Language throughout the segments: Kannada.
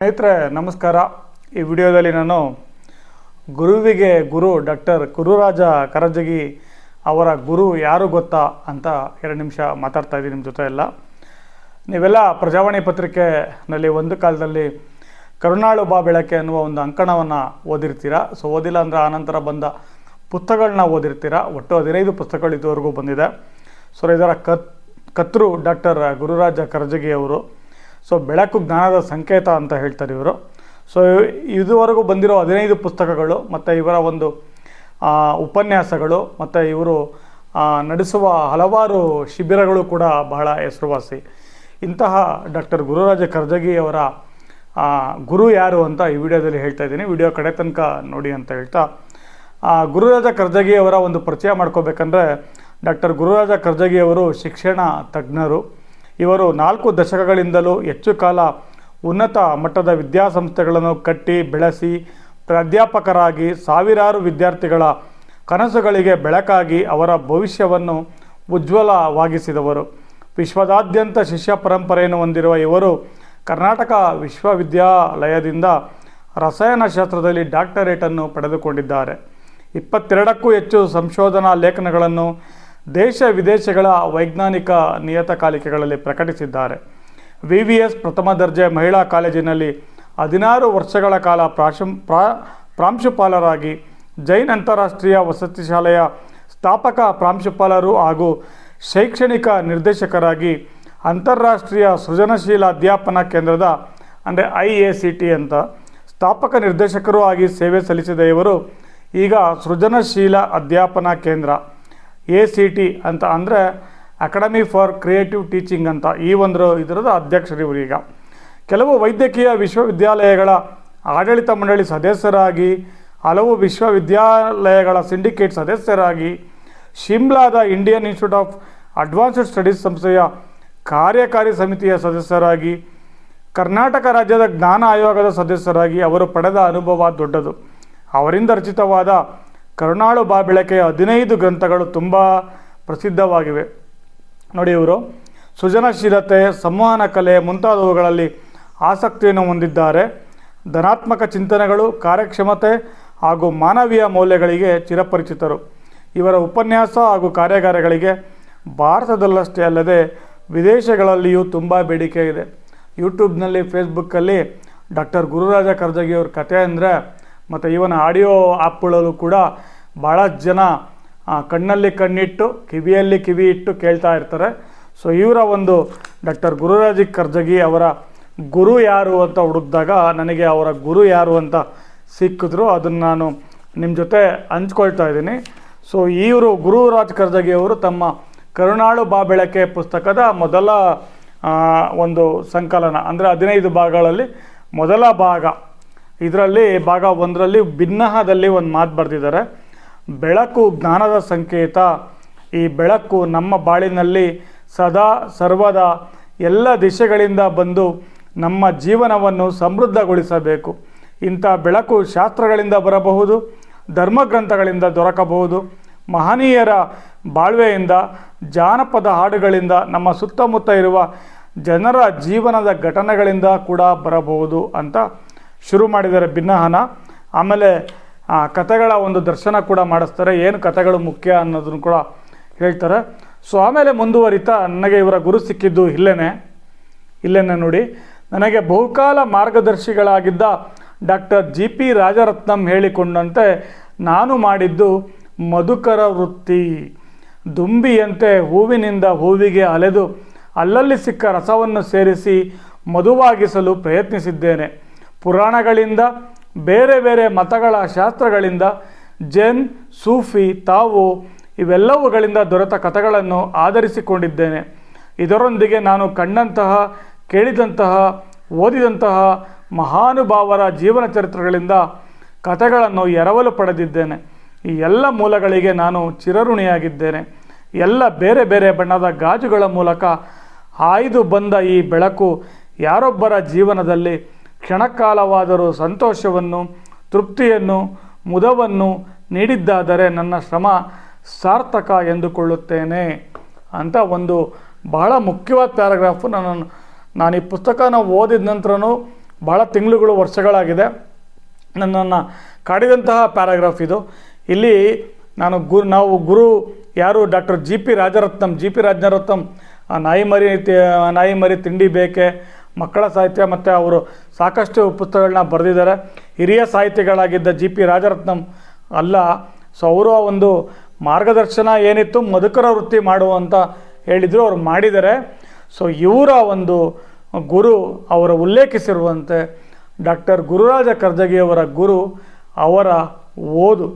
ಸ್ನೇಹಿತರೆ, ನಮಸ್ಕಾರ. ಈ ವಿಡಿಯೋದಲ್ಲಿ ನಾನು ಗುರುವಿಗೆ ಗುರು ಡಾಕ್ಟರ್ ಗುರುರಾಜ ಕರಜಗಿ ಅವರ ಗುರು ಯಾರು ಗೊತ್ತಾ ಅಂತ ಎರಡು ನಿಮಿಷ ಮಾತಾಡ್ತಾ ಇದ್ದೀನಿ ನಿಮ್ಮ ಜೊತೆ ಎಲ್ಲ ನೀವೆಲ್ಲ ಪ್ರಜಾವಾಣಿ ಪತ್ರಿಕೆನಲ್ಲಿ ಒಂದು ಕಾಲದಲ್ಲಿ ಕರುಣಾಳು ಬಾ ಬೆಳಕೆ ಅನ್ನುವ ಒಂದು ಅಂಕಣವನ್ನು ಓದಿರ್ತೀರಾ? ಸೊ, ಓದಿಲ್ಲ ಅಂದರೆ ಆನಂತರ ಬಂದ ಪುಸ್ತಕಗಳನ್ನ ಓದಿರ್ತೀರಾ? ಒಟ್ಟು ಹದಿನೈದು ಪುಸ್ತಕಗಳು ಇದುವರೆಗೂ ಬಂದಿದೆ. ಸೊ, ಇದರ ಕತ್ ಕರ್ತೃ ಡಾಕ್ಟರ್ ಗುರುರಾಜ ಕರಜಗಿ ಅವರು ಸೊ ಬೆಳಕು ಜ್ಞಾನದ ಸಂಕೇತ ಅಂತ ಹೇಳ್ತಾರೆ ಇವರು. ಸೊ ಇದುವರೆಗೂ ಬಂದಿರೋ ಹದಿನೈದು ಪುಸ್ತಕಗಳು ಮತ್ತು ಇವರ ಒಂದು ಉಪನ್ಯಾಸಗಳು ಮತ್ತು ಇವರು ನಡೆಸುವ ಹಲವಾರು ಶಿಬಿರಗಳು ಕೂಡ ಬಹಳ ಹೆಸರುವಾಸಿ. ಇಂತಹ ಡಾಕ್ಟರ್ ಗುರುರಾಜ ಕರ್ಜಗಿ ಆ, ಗುರು ಯಾರು ಅಂತ ಈ ವಿಡಿಯೋದಲ್ಲಿ ಹೇಳ್ತಾ ಇದ್ದೀನಿ. ವಿಡಿಯೋ ಕಡೆ ತನಕ ನೋಡಿ ಅಂತ ಹೇಳ್ತಾ. ಗುರುರಾಜ ಕರ್ಜಗಿ ಅವರ ಒಂದು ಪರಿಚಯ ಮಾಡ್ಕೋಬೇಕಂದ್ರೆ ಡಾಕ್ಟರ್ ಗುರುರಾಜ ಕರ್ಜಗಿ ಅವರು ಶಿಕ್ಷಣ ತಜ್ಞರು. ಇವರು ನಾಲ್ಕು ದಶಕಗಳಿಂದಲೂ ಹೆಚ್ಚು ಕಾಲ ಉನ್ನತ ಮಟ್ಟದ ವಿದ್ಯಾಸಂಸ್ಥೆಗಳನ್ನು ಕಟ್ಟಿ, ಬೆಳೆಸಿ, ಪ್ರಾಧ್ಯಾಪಕರಾಗಿ ಸಾವಿರಾರು ವಿದ್ಯಾರ್ಥಿಗಳ ಕನಸುಗಳಿಗೆ ಬೆಳಕಾಗಿ ಅವರ ಭವಿಷ್ಯವನ್ನು ಉಜ್ವಲವಾಗಿಸಿದವರು. ವಿಶ್ವದಾದ್ಯಂತ ಶಿಷ್ಯ ಪರಂಪರೆಯನ್ನು ಹೊಂದಿರುವ ಇವರು ಕರ್ನಾಟಕ ವಿಶ್ವವಿದ್ಯಾಲಯದಿಂದ ರಸಾಯನಶಾಸ್ತ್ರದಲ್ಲಿ ಡಾಕ್ಟರೇಟನ್ನು ಪಡೆದುಕೊಂಡಿದ್ದಾರೆ. ಇಪ್ಪತ್ತೆರಡಕ್ಕೂ ಹೆಚ್ಚು ಸಂಶೋಧನಾ ಲೇಖನಗಳನ್ನು ದೇಶ ವಿದೇಶಗಳ ವೈಜ್ಞಾನಿಕ ನಿಯತಕಾಲಿಕೆಗಳಲ್ಲಿ ಪ್ರಕಟಿಸಿದ್ದಾರೆ. ವಿ ವಿ ಎಸ್ ಪ್ರಥಮ ದರ್ಜೆ ಮಹಿಳಾ ಕಾಲೇಜಿನಲ್ಲಿ ಹದಿನಾರು ವರ್ಷಗಳ ಕಾಲ ಪ್ರಾಶಂ, ಪ್ರಾ, ಪ್ರಾಂಶುಪಾಲರಾಗಿ ಜೈನ್ ಅಂತಾರಾಷ್ಟ್ರೀಯ ವಸತಿ ಶಾಲೆಯ ಸ್ಥಾಪಕ, ಪ್ರಾಂಶುಪಾಲರು ಹಾಗೂ ಶೈಕ್ಷಣಿಕ ನಿರ್ದೇಶಕರಾಗಿ ಅಂತಾರಾಷ್ಟ್ರೀಯ ಸೃಜನಶೀಲ ಅಧ್ಯಾಪನ ಕೇಂದ್ರದ, ಅಂದರೆ ಐ ಎ ಸಿ ಟಿ ಅಂತ ಸ್ಥಾಪಕ ನಿರ್ದೇಶಕರೂ ಆಗಿ ಸೇವೆ ಸಲ್ಲಿಸಿದ ಇವರು ಈಗ ಸೃಜನಶೀಲ ಅಧ್ಯಾಪನಾ ಕೇಂದ್ರ. ಎ ಸಿ ಟಿ ಅಂತ ಅಂದರೆ ಅಕಾಡೆಮಿ ಫಾರ್ ಕ್ರಿಯೇಟಿವ್ ಟೀಚಿಂಗ್ ಅಂತ ಈ ಒಂದು ಇದರದ ಅಧ್ಯಕ್ಷರು ಈಗ. ಕೆಲವು ವೈದ್ಯಕೀಯ ವಿಶ್ವವಿದ್ಯಾಲಯಗಳ ಆಡಳಿತ ಮಂಡಳಿ ಸದಸ್ಯರಾಗಿ, ಹಲವು ವಿಶ್ವವಿದ್ಯಾಲಯಗಳ ಸಿಂಡಿಕೇಟ್ ಸದಸ್ಯರಾಗಿ, ಶಿಮ್ಲಾದ Indian institute of advanced studies ಸಂಸ್ಥೆಯ ಕಾರ್ಯಕಾರಿ ಸಮಿತಿಯ ಸದಸ್ಯರಾಗಿ, ಕರ್ನಾಟಕ ರಾಜ್ಯದ ಜ್ಞಾನ ಆಯೋಗದ ಸದಸ್ಯರಾಗಿ ಅವರು ಪಡೆದ ಅನುಭವ ದೊಡ್ಡದು. ಅವರಿಂದ ರಚಿತವಾದ ಕರುಣಾಳು ಬಾ ಬೆಳಕೆಯ ಹದಿನೈದು ಗ್ರಂಥಗಳು ತುಂಬ ಪ್ರಸಿದ್ಧವಾಗಿವೆ. ನೋಡಿ ಇವರು, ಸೃಜನಶೀಲತೆ, ಸಂವಹನ ಕಲೆ ಮುಂತಾದವುಗಳಲ್ಲಿ ಆಸಕ್ತಿಯನ್ನು ಹೊಂದಿದ್ದಾರೆ. ಧನಾತ್ಮಕ ಚಿಂತನೆಗಳು, ಕಾರ್ಯಕ್ಷಮತೆ ಹಾಗೂ ಮಾನವೀಯ ಮೌಲ್ಯಗಳಿಗೆ ಚಿರಪರಿಚಿತರು. ಇವರ ಉಪನ್ಯಾಸ ಹಾಗೂ ಕಾರ್ಯಾಗಾರಗಳಿಗೆ ಭಾರತದಲ್ಲಷ್ಟೇ ಅಲ್ಲದೆ ವಿದೇಶಗಳಲ್ಲಿಯೂ ತುಂಬ ಬೇಡಿಕೆ ಇದೆ. ಯೂಟ್ಯೂಬ್ನಲ್ಲಿ, ಫೇಸ್ಬುಕ್ಕಲ್ಲಿ ಡಾಕ್ಟರ್ ಗುರುರಾಜ ಕರ್ಜಗಿಯವ್ರ ಕಥೆ ಅಂದರೆ ಮತ್ತು ಇವನ ಆಡಿಯೋ ಆ್ಯಪ್ಗಳಲ್ಲೂ ಕೂಡ ಭಾಳ ಜನ ಕಣ್ಣಲ್ಲಿ ಕಣ್ಣಿಟ್ಟು, ಕಿವಿಯಲ್ಲಿ ಕಿವಿ ಇಟ್ಟು ಕೇಳ್ತಾ ಇರ್ತಾರೆ. ಸೊ ಇವರ ಒಂದು ಡಾಕ್ಟರ್ ಗುರುರಾಜಿ ಕರ್ಜಗಿ ಅವರ ಗುರು ಯಾರು ಅಂತ ಹುಡುಕಿದಾಗ ನನಗೆ ಅವರ ಗುರು ಯಾರು ಅಂತ ಸಿಕ್ಕಿದ್ರು. ಅದನ್ನು ನಾನು ನಿಮ್ಮ ಜೊತೆ ಹಂಚ್ಕೊಳ್ತಾ ಇದ್ದೀನಿ. ಸೊ ಇವರು ಗುರುರಾಜ್ ಕರ್ಜಗಿ ಅವರು ತಮ್ಮ ಕರುಣಾಳು ಬಾ ಬೆಳಕೆ ಪುಸ್ತಕದ ಮೊದಲ ಒಂದು ಸಂಕಲನ, ಅಂದರೆ ಹದಿನೈದು ಭಾಗಗಳಲ್ಲಿ ಮೊದಲ ಭಾಗ. ಇದರಲ್ಲಿ ಭಾಗ ಒಂದರಲ್ಲಿ ಭಿನ್ನಹದಲ್ಲಿ ಒಂದು ಮಾತು ಬರೆದಿದ್ದಾರೆ. ಬೆಳಕು ಜ್ಞಾನದ ಸಂಕೇತ. ಈ ಬೆಳಕು ನಮ್ಮ ಬಾಳಿನಲ್ಲಿ ಸದಾ ಸರ್ವದ ಎಲ್ಲ ದಿಶೆಗಳಿಂದ ಬಂದು ನಮ್ಮ ಜೀವನವನ್ನು ಸಮೃದ್ಧಗೊಳಿಸಬೇಕು. ಇಂಥ ಬೆಳಕು ಶಾಸ್ತ್ರಗಳಿಂದ ಬರಬಹುದು, ಧರ್ಮಗ್ರಂಥಗಳಿಂದ ದೊರಕಬಹುದು. ಮಹನೀಯರ ಬಾಳ್ವೆಯಿಂದ, ಜಾನಪದ ಹಾಡುಗಳಿಂದ, ನಮ್ಮ ಸುತ್ತಮುತ್ತ ಇರುವ ಜನರ ಜೀವನದ ಘಟನೆಗಳಿಂದ ಕೂಡ ಬರಬಹುದು ಅಂತ ಶುರು ಮಾಡಿದ್ದಾರೆ ಭಿನ್ನಹನ ಆಮೇಲೆ ಕಥೆಗಳ ಒಂದು ದರ್ಶನ ಕೂಡ ಮಾಡಿಸ್ತಾರೆ. ಏನು ಕಥೆಗಳು ಮುಖ್ಯ ಅನ್ನೋದನ್ನು ಕೂಡ ಹೇಳ್ತಾರೆ. ಸೊ, ಆಮೇಲೆ ಮುಂದುವರಿತಾ ನನಗೆ ಇವರ ಗುರು ಸಿಕ್ಕಿದ್ದು ಇಲ್ಲೇನೆ. ಇಲ್ಲೇನೆ ನೋಡಿ. ನನಗೆ ಬಹುಕಾಲ ಮಾರ್ಗದರ್ಶಿಗಳಾಗಿದ್ದ ಡಾಕ್ಟರ್ ಜಿ ಪಿ ರಾಜರತ್ನಂ ಹೇಳಿಕೊಂಡಂತೆ, ನಾನು ಮಾಡಿದ್ದು ಮಧುಕರ ವೃತ್ತಿ. ದುಂಬಿಯಂತೆ ಹೂವಿನಿಂದ ಹೂವಿಗೆ ಅಲೆದು, ಅಲ್ಲಲ್ಲಿ ಸಿಕ್ಕ ರಸವನ್ನು ಸೇರಿಸಿ ಮಧುವಾಗಿಸಲು ಪ್ರಯತ್ನಿಸಿದ್ದೇನೆ. ಪುರಾಣಗಳಿಂದ, ಬೇರೆ ಬೇರೆ ಮತಗಳ ಶಾಸ್ತ್ರಗಳಿಂದ, ಜೆನ್, ಸೂಫಿ, ತಾವು ಇವೆಲ್ಲವುಗಳಿಂದ ದೊರೆತ ಕಥೆಗಳನ್ನು ಆಧರಿಸಿಕೊಂಡಿದ್ದೇನೆ. ಇದರೊಂದಿಗೆ ನಾನು ಕಂಡಂತಹ, ಕೇಳಿದಂತಹ, ಓದಿದಂತಹ ಮಹಾನುಭಾವರ ಜೀವನ ಚರಿತ್ರೆಗಳಿಂದ ಕಥೆಗಳನ್ನು ಎರವಲು ಪಡೆದಿದ್ದೇನೆ. ಈ ಎಲ್ಲ ಮೂಲಗಳಿಗೆ ನಾನು ಚಿರಋಣಿಯಾಗಿದ್ದೇನೆ. ಎಲ್ಲ ಬೇರೆ ಬೇರೆ ಬಣ್ಣದ ಗಾಜುಗಳ ಮೂಲಕ ಹಾಯ್ದು ಬಂದ ಈ ಬೆಳಕು ಯಾರೊಬ್ಬರ ಜೀವನದಲ್ಲಿ ಕ್ಷಣಕಾಲವಾದರೂ ಸಂತೋಷವನ್ನು, ತೃಪ್ತಿಯನ್ನು, ಮುದವನ್ನು ನೀಡಿದ್ದಾದರೆ ನನ್ನ ಶ್ರಮ ಸಾರ್ಥಕ ಎಂದುಕೊಳ್ಳುತ್ತೇನೆ ಅಂತ ಒಂದು ಬಹಳ ಮುಖ್ಯವಾದ ಪ್ಯಾರಾಗ್ರಾಫು. ನಾನು ನಾನು ಈ ಪುಸ್ತಕನ ಓದಿದ ನಂತರನೂ ಭಾಳ ತಿಂಗಳುಗಳು, ವರ್ಷಗಳಾಗಿದೆ. ನನ್ನನ್ನು ಕಾಡಿದಂತಹ ಪ್ಯಾರಾಗ್ರಾಫ್ ಇದು. ಇಲ್ಲಿ ನಾನು ಗುರು ನಾವು ಗುರು ಯಾರು? Doctor G P Rajaratnam. G P Rajaratnam ನಾಯಿ ಮರಿ ನಾಯಿ ಮರಿ ತಿಂಡಿ ಬೇಕೆ ಮಕ್ಕಳ ಸಾಹಿತ್ಯ ಮತ್ತು ಅವರು ಸಾಕಷ್ಟು ಪುಸ್ತಕಗಳನ್ನ ಬರೆದಿದ್ದಾರೆ. ಹಿರಿಯ ಸಾಹಿತಿಗಳಾಗಿದ್ದ ಜಿ ಪಿ ರಾಜರತ್ನಂ ಅಲ್ಲ, ಸೊ ಅವರು ಒಂದು ಮಾರ್ಗದರ್ಶನ ಏನಿತ್ತು, ಮಧುಕರ ವೃತ್ತಿ ಮಾಡುವಂತ ಹೇಳಿದರು, ಅವ್ರು ಮಾಡಿದ್ದಾರೆ. ಸೊ ಇವರ ಒಂದು ಗುರು ಅವರ ಉಲ್ಲೇಖಿಸಿರುವಂತೆ ಡಾಕ್ಟರ್ ಗುರುರಾಜ ಕರ್ಜಗಿಯವರ ಗುರು ಅವರ ಓದು,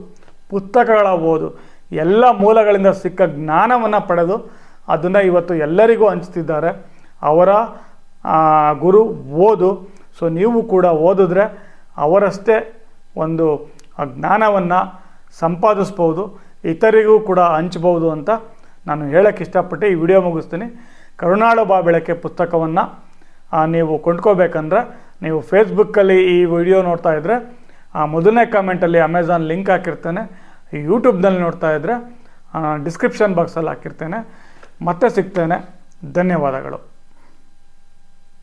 ಪುಸ್ತಕಗಳ ಓದು, ಎಲ್ಲ ಮೂಲಗಳಿಂದ ಸಿಕ್ಕ ಜ್ಞಾನವನ್ನು ಪಡೆದು ಅದನ್ನು ಇವತ್ತು ಎಲ್ಲರಿಗೂ ಹಂಚ್ತಿದ್ದಾರೆ. ಅವರ ಗುರು ಓದು. ಸೊ ನೀವು ಕೂಡ ಓದಿದ್ರೆ ಅವರಷ್ಟೇ ಒಂದು ಜ್ಞಾನವನ್ನು ಸಂಪಾದಿಸ್ಬೋದು, ಇತರಿಗೂ ಕೂಡ ಹಂಚ್ಬೋದು ಅಂತ ನಾನು ಹೇಳೋಕ್ಕೆ ಇಷ್ಟಪಟ್ಟು ಈ ವಿಡಿಯೋ ಮುಗಿಸ್ತೀನಿ. ಕರುಣಾಳು ಬಾ ಬೆಳಕೆ ಪುಸ್ತಕವನ್ನು ನೀವು ಕೊಂಡ್ಕೋಬೇಕಂದ್ರೆ ನೀವು ಫೇಸ್ಬುಕ್ಕಲ್ಲಿ ಈ ವಿಡಿಯೋ ನೋಡ್ತಾ ಇದ್ದರೆ ಆ, ಮೊದಲನೇ ಕಾಮೆಂಟಲ್ಲಿ ಅಮೆಝಾನ್ ಲಿಂಕ್ ಹಾಕಿರ್ತೇನೆ. ಯೂಟ್ಯೂಬ್ನಲ್ಲಿ ನೋಡ್ತಾ ಇದ್ದರೆ ಡಿಸ್ಕ್ರಿಪ್ಷನ್ ಬಾಕ್ಸಲ್ಲಿ ಹಾಕಿರ್ತೇನೆ. ಮತ್ತೆ ಸಿಗ್ತೇನೆ. ಧನ್ಯವಾದಗಳು.